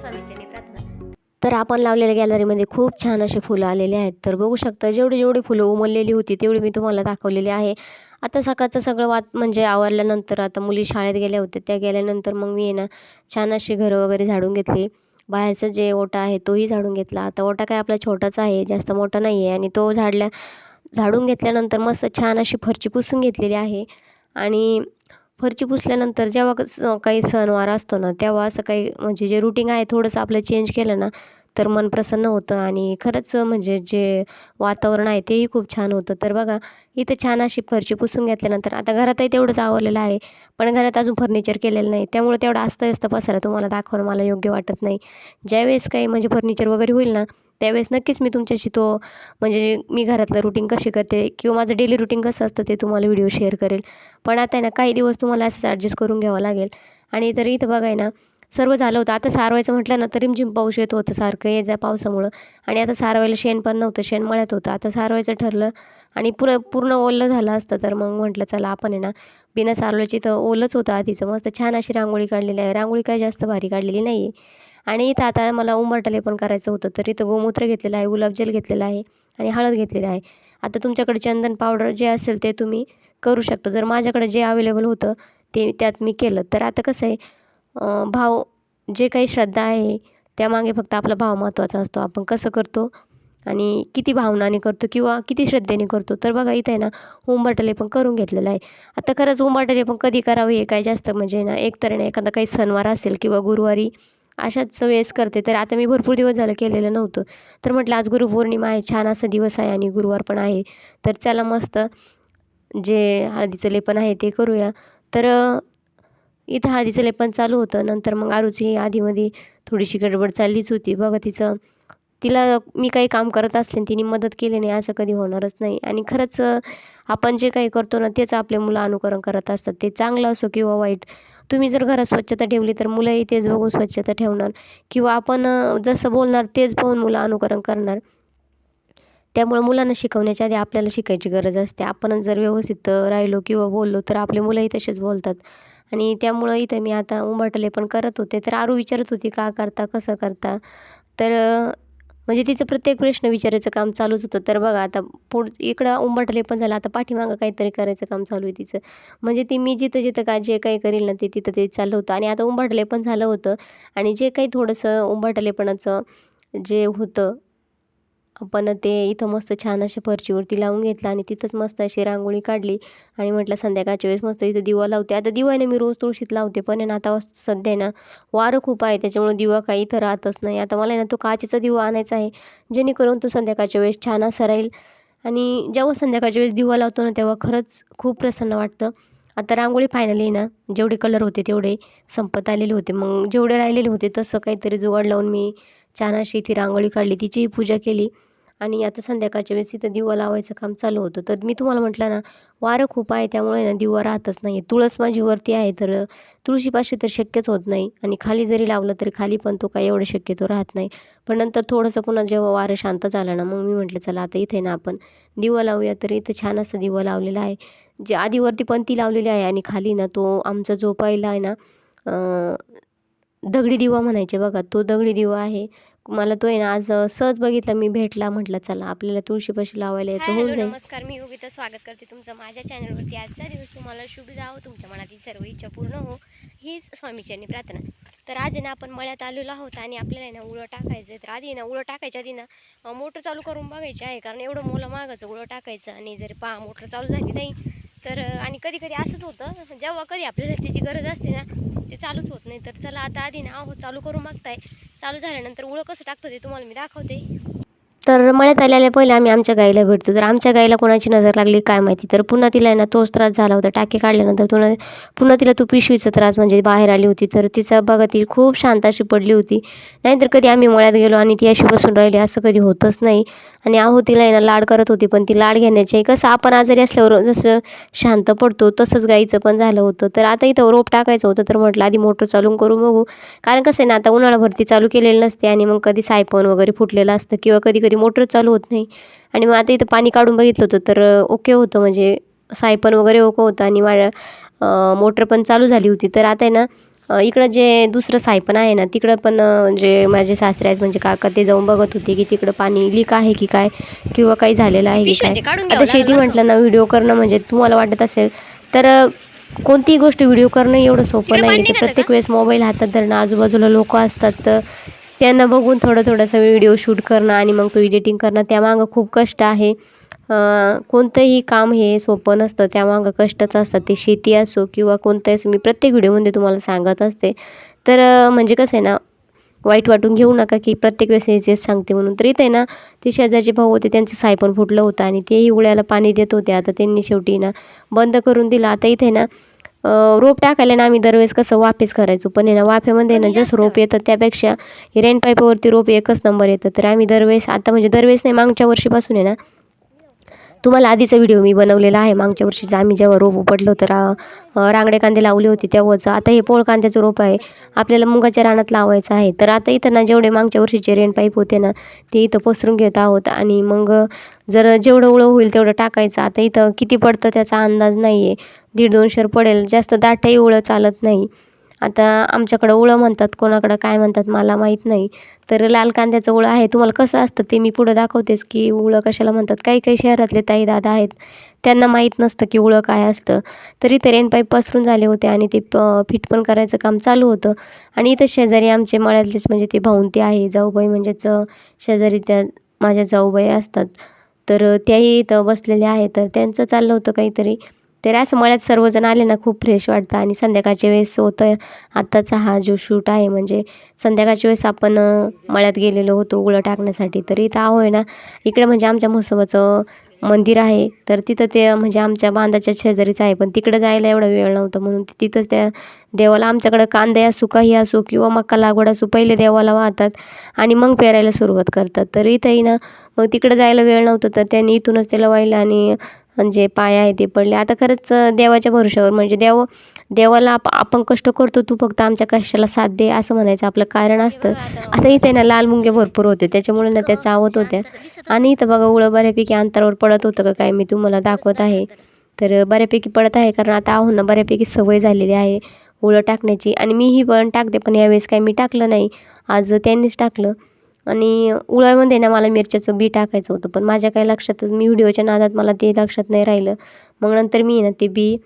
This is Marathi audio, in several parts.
स्वामीचरणी प्रार्थना तर आपण लावलेल्या गॅलरीमध्ये खूप छान असे फुलं आलेले आहेत. तर बघू शकता जेवढी जेवढी फुलं उमललेली होती तेवढी मी तुम्हाला दाखवलेली आहे. आता सकाळचं सगळं वात म्हणजे आवरल्यानंतर आता मुली शाळेत गेल्या होत्या त्या गेल्यानंतर मग मी आहे ना छान अशी घरं वगैरे झाडून घेतली. बाहेरचं जे ओटा आहे तोही झाडून घेतला. आता ओटा काय आपला छोटाच आहे जास्त मोठा नाही आहे आणि तो झाडल्या झाडून घेतल्यानंतर मस्त छान अशी फरची पुसून घेतलेली आहे. आणि फरची पुसल्यानंतर जेव्हा कसं काही सणवार असतो ना तेव्हा असं काही म्हणजे जे रुटीन आहे थोडंसं आपलं चेंज केलं ना तर मन प्रसन्न होतं आणि खरंच म्हणजे जे वातावरण आहे तेही खूप छान होतं. तर बघा इथं छान अशी फरची पुसून घेतल्यानंतर आता घरातही तेवढंच आवरलेलं आहे पण घरात अजून फर्निचर केलेलं नाही. त्यामुळे तेवढा अस्तव्यस्त पसारा तुम्हाला दाखवणं मला योग्य वाटत नाही. ज्यावेळेस काही म्हणजे फर्निचर वगैरे होईल ना त्यावेळेस नक्कीच मी तुमच्याशी तो म्हणजे मी घरातलं रुटीन कशी करते किंवा माझं डेली रुटीन कसं असतं ते तुम्हाला व्हिडिओ शेअर करेल. पण आता आहे ना काही दिवस तुम्हाला असंच ॲडजस्ट करून घ्यावं लागेल. आणि तरी इथं बघाय ना सर्व झालं होतं. आता सारवायचं म्हटलं ना तर रिमझिम पाऊस येत होतं सारखं ये जा पावसामुळं. आणि आता सारवायला शेण पण नव्हतं शेण मळ्यात होतं. आता सारवायचं ठरलं आणि पुरं पूर्ण ओलं झालं असतं तर मग म्हटलं चला आपण आहे ना बिना सारवायची तर ओलंच होतं आधीचं. मस्त छान अशी रांगोळी काढलेली आहे. रांगोळी काय जास्त भारी काढलेली नाही आहे आणि इथं आता मला उंबरटले पण करायचं होतं तर इथं गोमूत्र घेतलेलं आहे गुलाबजल घेतलेलं आहे आणि हळद घेतलेली आहे. आता तुमच्याकडे चंदन पावडर जे असेल ते तुम्ही करू शकता. जर माझ्याकडे जे अवेलेबल होतं ते त्यात मी केलं. तर आता कसं आहे भाव जे काही श्रद्धा आहे त्यामागे फक्त आपला भाव महत्त्वाचा असतो. आपण कसं करतो आणि किती भावनाने करतो किंवा किती श्रद्धेने करतो तर बघा इथं आहे ना उंबरटले पण करून घेतलेलं आहे. आता खरंच उंबरटले पण कधी करावं हे काय जास्त म्हणजे ना एक तर ना एखादा काही सणवार असेल किंवा गुरुवारी अशाच वेळेस करते. तर आता मी भरपूर दिवस झालं केलेलं नव्हतं. तर म्हटलं आज गुरुपौर्णिमा आहे. छान असा दिवस आहे आणि गुरुवार पण आहे. तर चला मस्त जे हळदीचं लेपन आहे ते करूया. तर इथं हळदीचं लेपन चालू होतं. नंतर मग आरूची आधीमध्ये थोडीशी गडबड चाललीच होती. बघा तिचं तिला मी काही काम करत असले तिने मदत केली नाही असं कधी होणारच नाही. आणि खरंच आपण जे काही करतो ना तेच आपले मुलं अनुकरण करत असतात. ते चांगलं असो किंवा वाईट तुम्ही जर घरात स्वच्छता ठेवली तर मुलंही तेच बघून स्वच्छता ठेवणार. किंवा आपण जसं बोलणार तेच पाहून मुलं अनुकरण करणार. त्यामुळे मुलांना शिकवण्याच्या आधी आपल्याला शिकायची गरज असते. आपणच जर व्यवस्थित राहिलो किंवा बोललो तर आपले मुलंही तसेच बोलतात. आणि त्यामुळं इथं मी आता उंबरटले पण करत होते. तर आरू विचारत होती का करता? कसं करता? तर म्हणजे तिचं प्रत्येक प्रश्न विचारायचं काम चालूच होतं. तर बघा आता पुढ इकडं उंबरटले पण झालं. आता पाठीमागं काहीतरी करायचं काम चालू आहे तिचं. म्हणजे ती मी जिथं जिथं का जे काही करील ना ते तिथं ते चाललं होतं. आणि आता उंबरटले पण झालं होतं. आणि जे काही थोडंसं उंबरटलेपणाचं जे होतं पण ते इथं मस्त छान अशा फरशीवरती लावून घेतलं आणि तिथंच मस्त अशी रांगोळी काढली. आणि म्हटलं संध्याकाळच्या वेळेस मस्त इथं दिवा लावते. आता दिवा मी रोज तुळशीत लावते पण आहे ना आता सध्या ना वारं खूप आहे त्याच्यामुळे दिवा काही इथं राहतच नाही. आता मला ना तो काचेचा दिवा आणायचा आहे जेणेकरून तो संध्याकाळच्या वेळेस छान असा राहील. आणि जेव्हा संध्याकाळच्या वेळेस दिवा लावतो ना तेव्हा खरंच खूप प्रसन्न वाटतं. आता रांगोळी फायनली ना जेवढे कलर होते तेवढे संपत आलेले होते. मग जेवढे राहिलेले होते तसं काहीतरी जुगाड लावून मी छान अशी ती रांगोळी काढली. तिचीही पूजा केली. आणि आता संध्याकाळच्या वेळेस इथं दिवा लावायचं काम चालू होतं. तर मी तुम्हाला म्हटलं ना वारं खूप आहे त्यामुळे ना दिवा राहतच नाही. तुळस माझी वरती आहे तर तुळशीपाशी तर शक्यच होत नाही. आणि खाली जरी लावलं तरी खाली पण तो काही एवढं शक्यतो राहत नाही. पण नंतर थोडंसं पुन्हा जेव्हा वारं शांत झालं ना मग मी म्हटलं चला आता इथे ना आपण दिवा लावूया. तर इथं छान असं दिवा लावलेला आहे. जे आधीवरती पण ती लावलेली आहे आणि खाली ना तो आमचा जो पहिला आहे ना दगडी दिवा म्हणायचे बघा तो दगडी दिवा आहे. मला तो आहे ना आज सहज बघितला मी भेटला म्हटलं चला आपल्याला तुळशीपाशी लावायला यायचं होऊन जाईल. नमस्कार मी योगिता स्वागत करते तुमचं माझ्या चॅनलवरती. आजचा दिवस तुम्हाला शुभ जावं तुमच्या मनातील सर्व इच्छा पूर्ण हो हीच स्वामीचरणी प्रार्थना. तर आज आहे ना आपण मळ्यात आलेलो आहोत आणि आपल्याला ना उळं टाकायचं तर आधी ना उळं टाकायच्या आधी ना मोटर चालू करून बघायची आहे. कारण एवढं मोलं मागायचं उळं टाकायचं आणि जर पा मोटर चालू झाली नाही तर आणि कधी कधी असंच होतं. जेव्हा कधी आपल्याला त्याची गरज असते ना ते चालूच होत नाही. तर चला आता आधी ना आहो चालू करून मागताय. चालू झाल्यानंतर उळं कसं टाकतं ते तुम्हाला मी दाखवते. तर मळ्यात आल्याला पहिले आम्ही आमच्या गाईला भेटतो. तर आमच्या गाईला कोणाची नजर लागली काय माहिती? तर पुन्हा तिला ना तोच त्रास झाला होता. टाके काढल्यानंतर तुला पुन्हा तिला तू पिशवीचा त्रास म्हणजे बाहेर आली होती. तर तिचा बघा ती खूप शांत अशी पडली होती. नाहीतर कधी आम्ही मळ्यात गेलो आणि ती अशी बसून राहिली असं कधी होतच नाही. आणि आहो तिला ना लाड करत होती पण ती लाड घेण्याची कसं आपण आजारी असल्यावर जसं शांत पडतो तसंच गाईचं पण झालं होतं. तर आता इथं रोप टाकायचं होतं तर म्हटलं आधी मोटर चालून करू बघू. कारण कसं आहे ना आता उन्हाळाभरती चालू केलेली नसते आणि मग कधी सायपन वगैरे फुटलेलं असतं किंवा कधी कधी मोटर चालू होत नाही. आणि मग आता इथं पाणी काढून बघितलं होतं तर ओके होतं. म्हणजे सायपन वगैरे ओके होतं आणि माझ्या मोटर पण चालू झाली होती. तर आता आहे ना इकडं जे दुसरं सायपण आहे ना तिकडं पण जे माझे सासरे आहेत म्हणजे काका ते जाऊन बघत होते की तिकडं पाणी लीक आहे की काय किंवा काही झालेलं आहे की काय. आता शेती म्हटलं ना व्हिडिओ करणं म्हणजे तुम्हाला वाटत असेल तर कोणतीही गोष्ट व्हिडिओ करणं एवढं सोपं नाही तर प्रत्येक? वेळेस मोबाईल हातात धरणं आजूबाजूला लोक असतात तर त्यांना बघून थोडं थोडंसं व्हिडिओ शूट करणं आणि मग तो एडिटिंग करणं त्यामागं खूप कष्ट आहे. कोणतंही काम हे सोपं नसतं. त्यामागं कष्टच असतात. ते शेती असो किंवा कोणतंही असो मी प्रत्येक व्हिडिओमध्ये तुम्हाला सांगत असते. तर म्हणजे कसं आहे ना वाईट वाटून घेऊ नका की प्रत्येक वेळेस हेच सांगते म्हणून. तर इथे ना ते शेजारचे भाऊ होते त्यांचं सायपण फुटलं होतं आणि तेही उळ्याला पाणी देत होते. आता त्यांनी शेवटी ना बंद करून दिलं. आता इथे ना रोप टाकायला ना आम्ही दरवेळेस कसं वाफेच करायचो. पण आहे ना वाफेमध्ये ना जसं रोप येतं त्यापेक्षा रेन पाईपवरती रोप एकच नंबर येतं. तर आम्ही दरवेळेस आता म्हणजे दरवेळेस नाही मागच्या वर्षीपासून आहे ना तुम्हाला आधीचा व्हिडिओ मी बनवलेला आहे. मागच्या वर्षीचा आम्ही जेव्हा रोप उपटलं होतं रा रांगडे कांदे लावले होते तेव्हाचं. आता हे पोळ कांद्याचं रोप आहे. आपल्याला मुगाच्या रानात लावायचं आहे. तर आता इथं ना जेवढे मागच्या वर्षीचे रेन पाईप होते ना ते इथं पसरून घेत आहोत. आणि मग जर जेवढं उळं होईल तेवढं टाकायचं. आता इथं किती पडतं त्याचा अंदाज नाही आहे दीड दोनशे पडेल. जास्त दाटही उळं चालत नाही. आता आमच्याकडं उळं म्हणतात कोणाकडं काय म्हणतात मला माहीत नाही. तर लाल कांद्याचं उळं आहे. तुम्हाला कसं असतं ते मी पुढं दाखवतेच की उळं कशाला म्हणतात. काही काही शहरातले ताई दादा आहेत त्यांना माहीत नसतं की उळं काय असतं. तर इथे रेन पाईप पसरून झाले होते आणि ते प फिट पण करायचं काम चालू होतं. आणि इथं शेजारी आमचे मळ्यातलेच म्हणजे ते भाऊंती आहे जाऊबाई म्हणजेच शेजारी त्या माझ्या जाऊबाई असतात. तर त्याही इथं बसलेल्या आहे तर त्यांचं चाललं होतं काहीतरी. तर असं मळ्यात सर्वजण आले ना खूप फ्रेश वाटतं. आणि संध्याकाळच्या वेळेस होतं आत्ताचा हा जो शूट आहे म्हणजे संध्याकाळच्या वेळेस आपण मळ्यात गेलेलो होतो उघडं टाकण्यासाठी. तर इथं आहो आहे ना इकडे म्हणजे आमच्या म्हसोबाचं मंदिर आहे. तर तिथं ते म्हणजे आमच्या बांधाच्या शेजारीच आहे. पण तिकडं जायला एवढा वेळ नव्हता. म्हणून तिथंच त्या देवाला आमच्याकडं कांदे असो काही असो किंवा मका लागवड असो पहिले देवाला वाहतात आणि मग पेरायला सुरुवात करतात. तर इथंही ना मग तिकडं जायला वेळ नव्हतं. तर त्यांनी इथूनच त्याला वाहिलं आणि जे पाय आहे ते पडले. आता खरंच देवाच्या भरोशावर म्हणजे देव देवाला आप आपण कष्ट करतो तू फक्त आमच्या कष्टाला साथ दे असं म्हणायचं आपलं कारण असतं. आता इथे ना लाल मुंगे भरपूर होते त्याच्यामुळे ना त्या चावत होत्या. आणि इथं बघा उळं बऱ्यापैकी अंतरावर पडत होतं का काय मी तुम्हाला दाखवत आहे. तर बऱ्यापैकी पडत आहे. कारण आता आहो ना बऱ्यापैकी सवय झालेली आहे उळं टाकण्याची. आणि मीही पण टाकते पण यावेळेस काही मी टाकलं नाही. आज त्यांनीच टाकलं. आणि उळ्यामध्ये ना मला मिरच्याचं बी टाकायचं होतं पण माझ्या काही लक्षातच मी व्हिडिओच्या नादात मला ते लक्षात नाही राहिलं. मग नंतर मी ना ते बी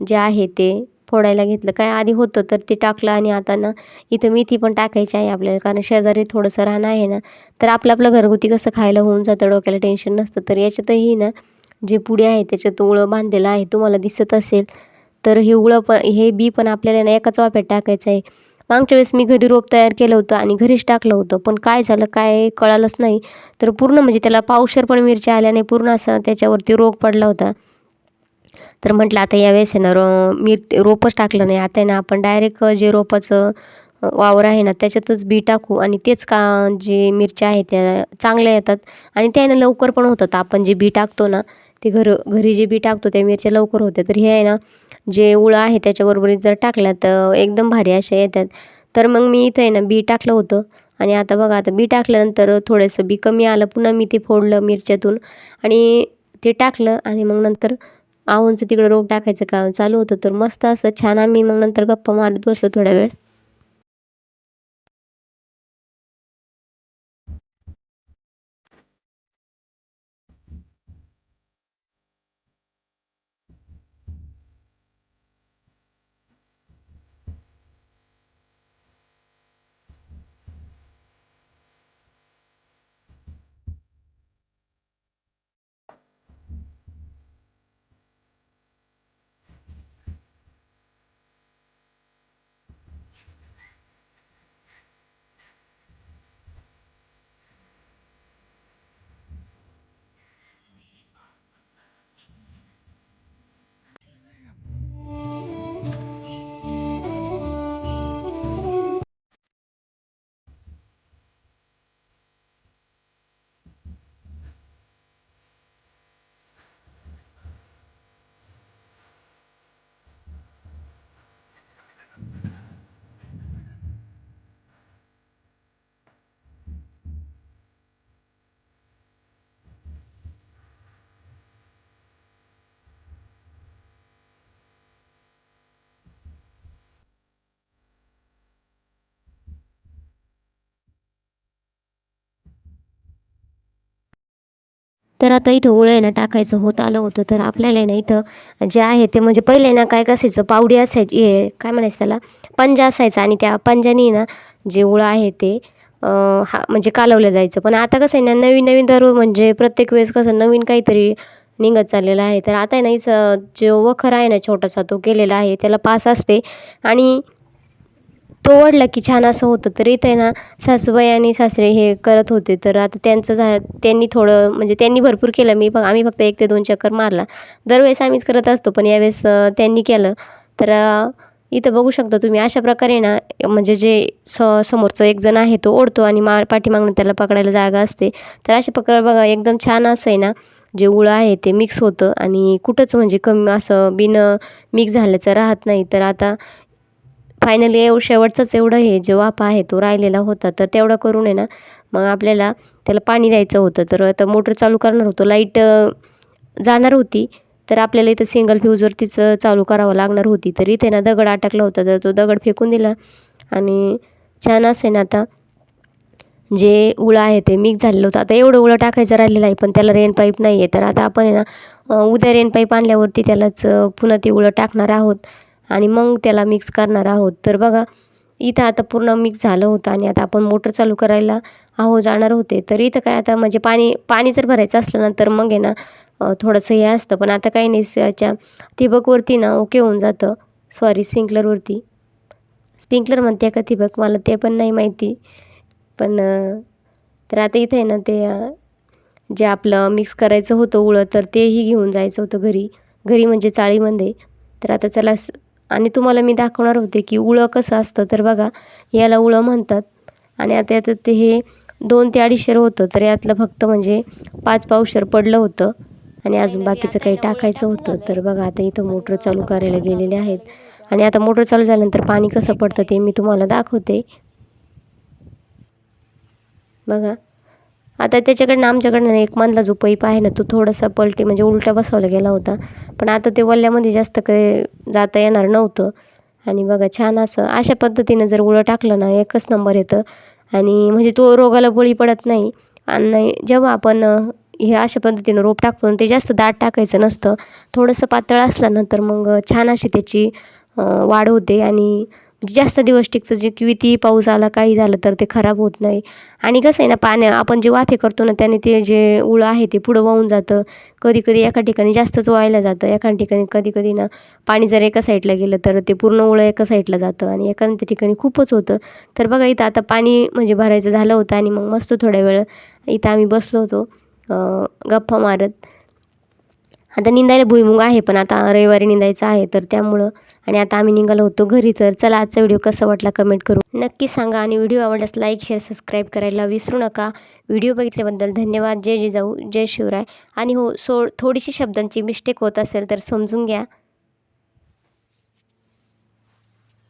जे आहे ते फोडायला घेतलं. काय आधी होतं तर ते टाकलं आणि आता ना इथं मेथी पण टाकायची आहे आपल्याला कारण शेजारी थोडंसं रान आहे ना तर आपलं आपलं घरगुती कसं खायला होऊन जातं डोक्याला टेन्शन नसतं. तर याच्यातही ना जे पुढे आहे त्याच्यात उळं बांधलेलं आहे तुम्हाला दिसत असेल तर हे उळं पण हे बी पण आपल्याला ना एकाच वाफ्यात टाकायचं आहे. मागच्या वेळेस मी घरी रोप तयार केलं होतं आणि घरीच टाकलं होतं. पण काय झालं काय कळालंच नाही. तर पूर्ण म्हणजे त्याला पावशर पण मिरच्या आल्याने पूर्ण असं त्याच्यावरती रोग पडला होता. तर म्हटलं आता यावेळेस आहे ना रो मिर रोपच टाकलं नाही. आता आहे ना आपण डायरेक्ट जे रोपाचं वावर आहे ना त्याच्यातच बी टाकू आणि तेच का जे मिरच्या आहेत त्या चांगल्या येतात. आणि त्या ना लवकर पण होतात. आपण जे बी टाकतो ना ते घर घरी जे बी टाकतो त्या मिरच्या लवकर होत्या. तर हे आहे ना जे उळं आहे त्याच्याबरोबर जर टाकल्या तर एकदम भारी अशा येतात. तर मग मी इथं आहे ना बी टाकलं होतं. आणि आता बघा आता बी टाकल्यानंतर थोडंसं बी कमी आलं. पुन्हा मी ते फोडलं मिरच्यातून. आणि ते टाकलं आणि मग नंतर आहोंचं तिकडं रोप टाकायचं काम चालू होतं. तर मस्त असं छान आम्ही मग नंतर गप्पा मारत बसलो थोडा वेळ. तर आता इथं उळं ना टाकायचं होत आलं होतं. तर आपल्याला आहे ना इथं जे आहे ते म्हणजे पहिले ना काय कसायचं पावडी असायची हे काय म्हणायचं त्याला? पंजा असायचा आणि त्या पंजानी ना जे उळं आहे ते हा म्हणजे कालवलं जायचं. पण आता कसं आहे ना नवीन नवीन दर म्हणजे प्रत्येक वेळेस कसं नवीन काहीतरी निघत चाललेलं आहे. तर आता आहे ना इथं जो वखर आहे ना छोटासा तो केलेला आहे त्याला पास असते. आणि तो ओढला की छान असं होतं. तर इथे आहे ना सासूबाई आणि सासरे हे करत होते. तर आता त्यांचं झा त्यांनी थोडं म्हणजे त्यांनी भरपूर केलं. मी पण आम्ही फक्त एक ते दोन चक्कर मारला. दरवेळेस आम्हीच करत असतो पण यावेळेस त्यांनी केलं. तर इथं बघू शकता तुम्ही अशा प्रकारे ना म्हणजे जे स समोरचं एक जण आहे तो ओढतो आणि मा पाठीमागून त्याला पकडायला जागा असते. तर अशा प्रकारे बघा एकदम छान असं आहे ना जे उळं आहे ते मिक्स होतं. आणि कुठंच म्हणजे कमी असं बिन मिक्स झाल्याचं राहत नाही. तर आता फायनली एव शेवटचंच एवढं हे जे वाफा आहे तो राहिलेला होता. तर तेवढं करून आहे ना मग आपल्याला त्याला पाणी द्यायचं होतं. तर आता मोटर चालू करणार होतो. लाइट जाणार होती. तर आपल्याला इथं सिंगल फ्यूजवरतीच चालू करावं लागणार होती. तर इथे ना दगड अटकला होता. तर तो दगड फेकून दिला. आणि छान असे ना आता जे उळं आहे ते मिक्स झालेलं होतं. आता एवढं उळं टाकायचं राहिलेलं आहे पण त्याला रेन पाईप नाही आहे तर आता आपण आहे ना उद्या रेन पाईप आणल्यावरती त्यालाच पुन्हा ते उळं टाकणार आहोत. आणि मग त्याला मिक्स करणार आहोत. तर बघा इथं आता पूर्ण मिक्स झालं होतं आणि आता आपण मोटर चालू करायला आहो जाणार होते. तर इथं काय आता म्हणजे पाणी पाणी जर भरायचं असलं ना तर मग आहे ना थोडंसं हे असतं. पण आता काही नाही याच्या ठिबकवरती ना ओके होऊन जातं. सॉरी स्प्रिंकलरवरती स्प्रिंकलर म्हणते का ठिबक? मला ते पण नाही माहिती. पण तर आता इथं आहे ना ते जे आपलं मिक्स करायचं होतं उळं तर तेही घेऊन जायचं होतं घरी. घरी म्हणजे चाळीमध्ये. तर आता चला स- आणि तुम्हाला मी दाखवणार होते की उळं कसं असतं. तर बघा याला उळं म्हणतात. आणि आता यात ते हे दोन ते अडीचशेर होतं तर यातलं फक्त म्हणजे पाच पावशर पडलं होतं. आणि अजून बाकीचं काही टाकायचं होतं. तर बघा आता इथं मोटर चालू करायला गेलेले आहेत. आणि आता मोटर चालू झाल्यानंतर पाणी कसं पडतं ते मी तुम्हाला दाखवते. बघा आता त्याच्याकडनं आमच्याकडनं ना एक मधला जो पाईप आहे ना तो थोडासा पलटी म्हणजे उलटा बसवला गेला होता. पण आता ते वल्ल्यामध्ये जास्त काही जाता येणार नव्हतं. आणि बघा छान असं अशा पद्धतीनं जर उळं टाकलं ना एकच नंबर येतं. आणि म्हणजे तो रोगाला बळी पडत नाही. आणि जेव्हा आपण हे अशा पद्धतीनं रोप टाकतो ते जास्त दाट टाकायचं नसतं थोडंसं पातळ असलं ना तर मग छान अशी त्याची वाढ होते. आणि जास्त दिवस टिकतं जे कितीही पाऊस आला काही झालं तर ते खराब होत नाही. आणि कसं आहे ना पाण्या आपण जे वाफे करतो ना त्याने ते जे उळं आहे ते पुढं वाहून जातं. कधी कधी एका ठिकाणी जास्तच वाहायला जातं एका ठिकाणी कधी कधी ना पाणी जर एका साईडला गेलं तर ते पूर्ण उळं एका साईडला जातं आणि एका ठिकाणी खूपच होतं. तर बघा इथं आता पाणी म्हणजे भरायचं झालं होतं आणि मग मस्त थोड्या वेळ इथं आम्ही बसलो होतो गप्पा मारत. आता निंदायला भुईमुग आहे पण आता रविवारी निंदायचं आहे तर त्यामुळं. आणि आता आम्ही निघालो होतो घरी तर चला आजचा व्हिडिओ कसा वाटला कमेंट करू नक्की सांगा. आणि व्हिडिओ आवडल्यास लाईक शेअर सबस्क्राईब करायला विसरू नका. व्हिडिओ बघितल्याबद्दल धन्यवाद. जय जिजाऊ जय शिवराय. आणि हो सो थोडीशी शब्दांची मिस्टेक होत असेल तर समजून घ्या.